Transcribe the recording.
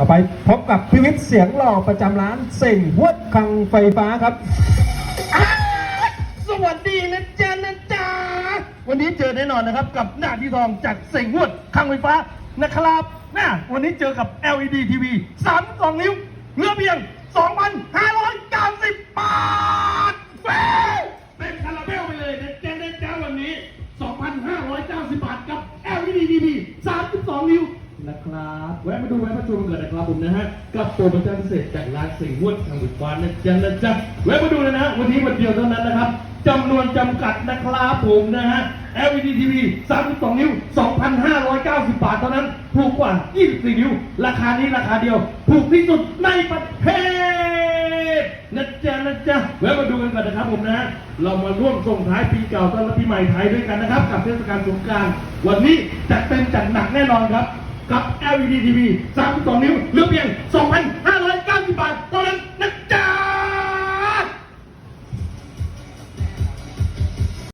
ต่อไปพบกับพิวิทย์เสียงหล่อประจำร้านเส่งหวดคังไฟฟ้าครับอ่าสวัสดีนะจ๊ะนะจ๊ะวันนี้เจอแน่นอนนะครับกับหน้าที่ทองจากเซ็งหวดข้างไฟฟ้านะครับนะวันนี้เจอกับ LED TV 32 นิ้วเรือเพียง 2,590 บาทแฟร์เป็นคาราเบลไปเลยนะจ๊ะนะจ๊ะวันนี้ 2,590 บาทกับ LED TV 32 นิ้ว นะครับแวะมาดูแวะมาชมกันนะครับผมนะฮะกับโปรโมชั่นพิเศษจากร้านสิงห์วดทางบุตรวานนะจ๊ะนะจ๊ะแวะมาดูเลยนะวันนี้วันเดียวเท่านั้นนะครับจำนวนจำกัดนะครับผมนะฮะ LED TV 32 นิ้ว 2,590 บาทเท่านั้น ถูกกว่า 24 นิ้ว ราคานี้ราคาเดียว ถูกที่สุดในประเทศนะจ๊ะนะจ๊ะแวะมาดูกันก่อนนะครับผมนะฮะเรามาร่วมส่งท้ายปีเก่าต้อนรับปีใหม่ไทยด้วยกันนะครับ กับเทศกาลสงกรานต์วันนี้จัดเต็มจัดหนักแน่นอนครับ กับ LED TV 32 นิ้วเหลือเพียง2,500